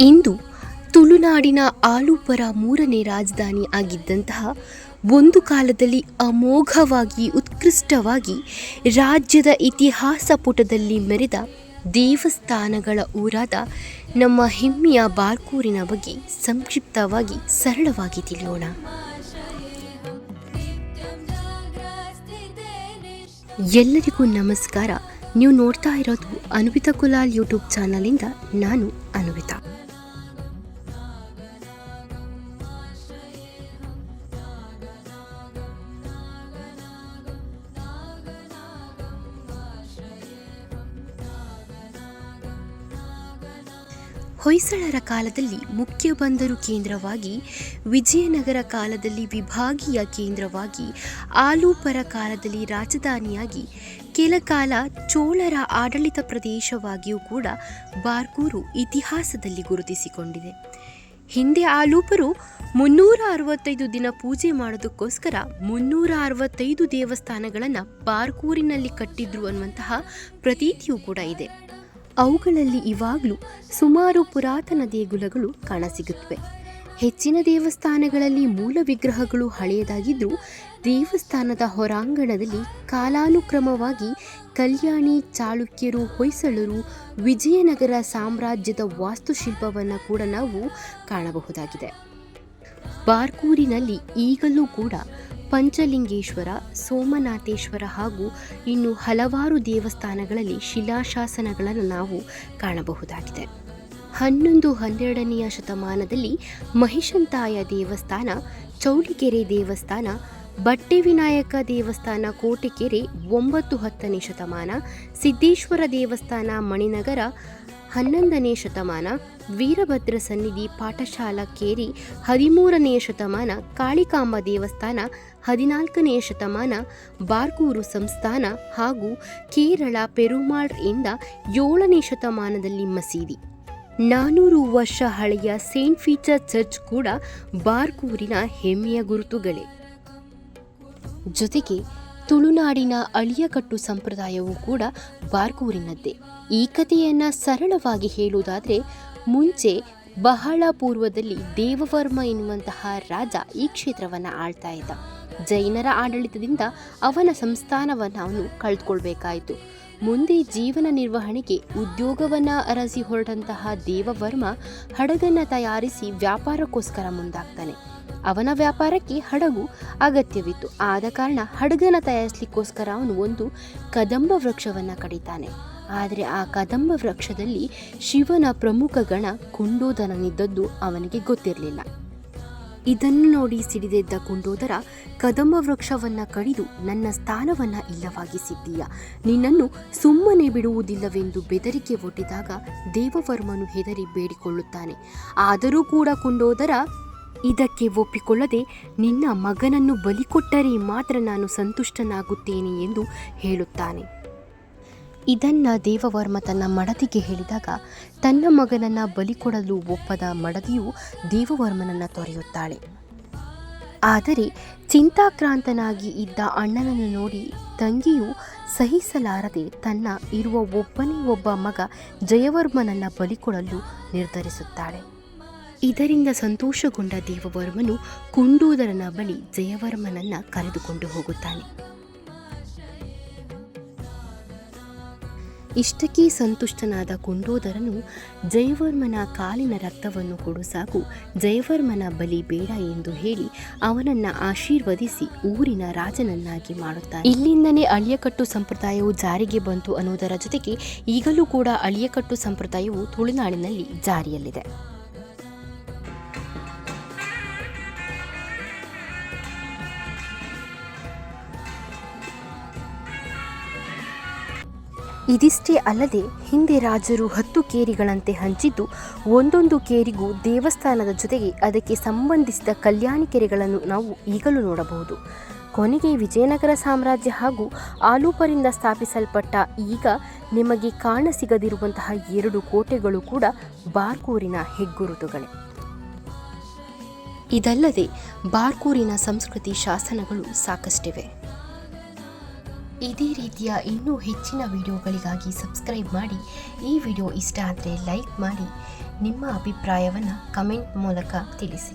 ಇಂದು ತುಳುನಾಡಿನ ಆಲೂಪರ ಮೂರನೇ ರಾಜಧಾನಿ ಆಗಿದ್ದಂತಹ ಒಂದು ಕಾಲದಲ್ಲಿ ಅಮೋಘವಾಗಿ ಉತ್ಕೃಷ್ಟವಾಗಿ ರಾಜ್ಯದ ಇತಿಹಾಸ ಪುಟದಲ್ಲಿ ಮೆರೆದ ದೇವಸ್ಥಾನಗಳ ಊರಾದ ನಮ್ಮ ಹೆಮ್ಮೆಯ ಬಾರ್ಕೂರಿನ ಬಗ್ಗೆ ಸಂಕ್ಷಿಪ್ತವಾಗಿ ಸರಳವಾಗಿ ತಿಳಿಯೋಣ. ಎಲ್ಲರಿಗೂ ನಮಸ್ಕಾರ. ನೀವು ನೋಡ್ತಾ ಇರೋದು ಅನ್ವಿತಾ ಕುಲಾಲ್ ಯೂಟ್ಯೂಬ್ ಚಾನಲಿಂದ ನಾನು ಅನ್ವಿತಾ. ಹೊಯ್ಸಳರ ಕಾಲದಲ್ಲಿ ಮುಖ್ಯ ಬಂದರು ಕೇಂದ್ರವಾಗಿ, ವಿಜಯನಗರ ಕಾಲದಲ್ಲಿ ವಿಭಾಗೀಯ ಕೇಂದ್ರವಾಗಿ, ಆಲೂಪರ ಕಾಲದಲ್ಲಿ ರಾಜಧಾನಿಯಾಗಿ ಕೆಲಕಾಲ ಚೋಳರ ಆಡಳಿತ ಪ್ರದೇಶವಾಗಿಯೂ ಕೂಡ ಬಾರ್ಕೂರು ಇತಿಹಾಸದಲ್ಲಿ ಗುರುತಿಸಿಕೊಂಡಿದೆ. ಹಿಂದೆ ಆಲೂಪರು ಮುನ್ನೂರ ಅರವತ್ತೈದು ದಿನ ಪೂಜೆ ಮಾಡೋದಕ್ಕೋಸ್ಕರ ಮುನ್ನೂರ ಅರವತ್ತೈದು ದೇವಸ್ಥಾನಗಳನ್ನು ಬಾರ್ಕೂರಿನಲ್ಲಿ ಕಟ್ಟಿದ್ರು ಅನ್ನುವಂತಹ ಪ್ರತೀತಿಯೂ ಕೂಡ ಇದೆ. ಅವುಗಳಲ್ಲಿ ಇವಾಗಲೂ ಸುಮಾರು ಪುರಾತನ ದೇಗುಲಗಳು ಕಾಣಸಿಗುತ್ತವೆ. ಹೆಚ್ಚಿನ ದೇವಸ್ಥಾನಗಳಲ್ಲಿ ಮೂಲ ವಿಗ್ರಹಗಳು ಹಳೆಯದಾಗಿದ್ದರೂ ದೇವಸ್ಥಾನದ ಹೊರಾಂಗಣದಲ್ಲಿ ಕಾಲಾನುಕ್ರಮವಾಗಿ ಕಲ್ಯಾಣಿ, ಚಾಳುಕ್ಯರು, ಹೊಯ್ಸಳರು, ವಿಜಯನಗರ ಸಾಮ್ರಾಜ್ಯದ ವಾಸ್ತುಶಿಲ್ಪವನ್ನು ಕೂಡ ನಾವು ಕಾಣಬಹುದಾಗಿದೆ. ಬಾರ್ಕೂರಿನಲ್ಲಿ ಈಗಲೂ ಕೂಡ ಪಂಚಲಿಂಗೇಶ್ವರ, ಸೋಮನಾಥೇಶ್ವರ ಹಾಗೂ ಇನ್ನು ಹಲವಾರು ದೇವಸ್ಥಾನಗಳಲ್ಲಿ ಶಿಲಾಶಾಸನಗಳನ್ನು ನಾವು ಕಾಣಬಹುದಾಗಿದೆ. ಹನ್ನೊಂದು ಹನ್ನೆರಡನೆಯ ಶತಮಾನದಲ್ಲಿ ಮಹಿಷಂತಾಯ ದೇವಸ್ಥಾನ, ಚೌಳಿಕೆರೆ ದೇವಸ್ಥಾನ ಬಟ್ಟೆ ವಿನಾಯಕ ದೇವಸ್ಥಾನ, ಕೋಟೆಕೆರೆ ಒಂಬತ್ತು ಹತ್ತನೇ ಶತಮಾನ, ಸಿದ್ದೇಶ್ವರ ದೇವಸ್ಥಾನ, ಮಣಿನಗರ ಹನ್ನೊಂದನೇ ಶತಮಾನ ವೀರಭದ್ರ ಸನ್ನಿಧಿ ಪಾಠಶಾಲಾ ಕೇರಿ ಹದಿಮೂರನೆಯ ಶತಮಾನ ಕಾಳಿಕಾಂಬ ದೇವಸ್ಥಾನ ಹದಿನಾಲ್ಕನೆಯ ಶತಮಾನ ಬಾರ್ಕೂರು ಸಂಸ್ಥಾನ ಹಾಗೂ ಕೇರಳ ಪೆರುಮಾಳ್ ಇಂದ ಏಳನೇ ಶತಮಾನದಲ್ಲಿ ಮಸೀದಿ. ನಾನೂರು ವರ್ಷ ಹಳೆಯ ಸೇಂಟ್ ಫೀಚರ್ ಚರ್ಚ್ ಕೂಡ ಬಾರ್ಕೂರಿನ ಹೆಮ್ಮೆಯ ಗುರುತುಗಳೇ. ಜೊತೆಗೆ ತುಳುನಾಡಿನ ಅಳಿಯಕಟ್ಟು ಸಂಪ್ರದಾಯವೂ ಕೂಡ ಬಾರ್ಕೂರಿನದ್ದೇ. ಈ ಕಥೆಯನ್ನು ಸರಳವಾಗಿ ಹೇಳುವುದಾದರೆ, ಮುಂಚೆ ಬಹಳ ಪೂರ್ವದಲ್ಲಿ ದೇವವರ್ಮ ಎನ್ನುವಂತಹ ರಾಜ ಈ ಕ್ಷೇತ್ರವನ್ನು ಆಳ್ತಾ ಇದ್ದ. ಜೈನರ ಆಡಳಿತದಿಂದ ಅವನ ಸಂಸ್ಥಾನವನ್ನು ಅವನು ಕಳೆದುಕೊಳ್ಬೇಕಾಯಿತು. ಮುಂದೆ ಜೀವನ ನಿರ್ವಹಣೆಗೆ ಉದ್ಯೋಗವನ್ನ ಅರಸಿ ಹೊರಟಂತಹ ದೇವವರ್ಮ ಹಡಗನ್ನ ತಯಾರಿಸಿ ವ್ಯಾಪಾರಕ್ಕೋಸ್ಕರ ಮುಂದಾಗ್ತಾನೆ. ಅವನ ವ್ಯಾಪಾರಕ್ಕೆ ಹಡಗು ಅಗತ್ಯವಿತ್ತು. ಆದ ಕಾರಣ ಹಡಗನ್ನ ತಯಾರಿಸ್ಲಿಕ್ಕೋಸ್ಕರ ಅವನು ಒಂದು ಕದಂಬ ವೃಕ್ಷವನ್ನು ಕಡಿತಾನೆ. ಆದರೆ ಆ ಕದಂಬ ವೃಕ್ಷದಲ್ಲಿ ಶಿವನ ಪ್ರಮುಖ ಗಣ ಕುಂಡೋದನನಿದ್ದದ್ದು ಅವನಿಗೆ ಗೊತ್ತಿರಲಿಲ್ಲ. ಇದನ್ನು ನೋಡಿ ಸಿಡಿದೆದ್ದ ಕುಂಡೋದರ ಕದಂಬ ವೃಕ್ಷವನ್ನ ಕಡಿದು ನನ್ನ ಸ್ಥಾನವನ್ನ ಇಲ್ಲವಾಗಿಸಿದ್ದೀಯ ನಿನ್ನನ್ನು ಸುಮ್ಮನೆ ಬಿಡುವುದಿಲ್ಲವೆಂದು ಬೆದರಿಕೆ ಒಡ್ಡಿದಾಗ ದೇವವರ್ಮನು ಹೆದರಿ ಬೇಡಿಕೊಳ್ಳುತ್ತಾನೆ. ಆದರೂ ಕೂಡ ಕುಂಡೋದರ, ಇದಕ್ಕೆ ಒಪ್ಪಿಕೊಳ್ಳದೆ ನಿನ್ನ ಮಗನನ್ನು ಬಲಿಕೊಟ್ಟರೆ ಮಾತ್ರ ನಾನು ಸಂತುಷ್ಟನಾಗುತ್ತೇನೆ ಎಂದು ಹೇಳುತ್ತಾನೆ. ಇದನ್ನ ದೇವವರ್ಮ ತನ್ನ ಮಡದಿಗೆ ಹೇಳಿದಾಗ, ತನ್ನ ಮಗನನ್ನ ಬಲಿಕೊಡಲು ಒಪ್ಪದ ಮಡದಿಯು ದೇವವರ್ಮನನ್ನ ತೊರೆಯುತ್ತಾಳೆ. ಆದರೆ ಚಿಂತಾಕ್ರಾಂತನಾಗಿ ಇದ್ದ ಅಣ್ಣನನ್ನು ನೋಡಿ ತಂಗಿಯು ಸಹಿಸಲಾರದೆ ತನ್ನ ಇರುವ ಒಬ್ಬನೇ ಒಬ್ಬ ಮಗ ಜಯವರ್ಮನನ್ನ ಬಲಿಕೊಡಲು ನಿರ್ಧರಿಸುತ್ತಾಳೆ. ಇದರಿಂದ ಸಂತೋಷಗೊಂಡ ದೇವವರ್ಮನು ಕುಂಡೂದರನ ಬಳಿ ಜಯವರ್ಮನನ್ನ ಕರೆದುಕೊಂಡು ಹೋಗುತ್ತಾನೆ. ಇಷ್ಟಕ್ಕೆ ಸಂತುಷ್ಟನಾದ ಕುಂಡೋದರನು ಜಯವರ್ಮನ ಕಾಲಿನ ರಕ್ತವನ್ನು ಕೊಡು ಸಾಕು ಜಯವರ್ಮನ ಬಲಿ ಬೇಡ ಎಂದು ಹೇಳಿ ಅವನನ್ನ ಆಶೀರ್ವದಿಸಿ ಊರಿನ ರಾಜನನ್ನಾಗಿ ಮಾಡುತ್ತಾನೆ. ಇಲ್ಲಿಂದನೇ ಅಳಿಯಕಟ್ಟು ಸಂಪ್ರದಾಯವು ಜಾರಿಗೆ ಬಂತು ಅನ್ನುವುದರ ಜೊತೆಗೆ ಈಗಲೂ ಕೂಡ ಅಳಿಯಕಟ್ಟು ಸಂಪ್ರದಾಯವು ತುಳುನಾಡಿನಲ್ಲಿ ಜಾರಿಯಲ್ಲಿದೆ. ಇದಿಷ್ಟೇ ಅಲ್ಲದೆ ಹಿಂದೆ ರಾಜರು ಹತ್ತು ಕೇರಿಗಳಂತೆ ಹಂಚಿದ್ದು ಒಂದೊಂದು ಕೇರಿಗೂ ದೇವಸ್ಥಾನದ ಜೊತೆಗೆ ಅದಕ್ಕೆ ಸಂಬಂಧಿಸಿದ ಕಲ್ಯಾಣಿ ಕೆರೆಗಳನ್ನು ನಾವು ಈಗಲೂ ನೋಡಬಹುದು. ಕೊನೆಗೆ ವಿಜಯನಗರ ಸಾಮ್ರಾಜ್ಯ ಹಾಗೂ ಆಲೂಪರಿಂದ ಸ್ಥಾಪಿಸಲ್ಪಟ್ಟ ಈಗ ನಿಮಗೆ ಕಾಣಸಿಗದಿರುವಂತಹ ಎರಡು ಕೋಟೆಗಳು ಕೂಡ ಬಾರ್ಕೂರಿನ ಹೆಗ್ಗುರುತುಗಳೇ. ಇದಲ್ಲದೆ ಬಾರ್ಕೂರಿನ ಸಂಸ್ಕೃತಿ ಶಾಸನಗಳು ಸಾಕಷ್ಟಿವೆ. ಇದೇ ರೀತಿಯ ಇನ್ನೂ ಹೆಚ್ಚಿನ ವಿಡಿಯೋಗಳಿಗಾಗಿ ಸಬ್ಸ್ಕ್ರೈಬ್ ಮಾಡಿ, ಈ ವಿಡಿಯೋ ಇಷ್ಟ ಆದರೆ ಲೈಕ್ ಮಾಡಿ, ನಿಮ್ಮ ಅಭಿಪ್ರಾಯವನ್ನು ಕಮೆಂಟ್ ಮೂಲಕ ತಿಳಿಸಿ.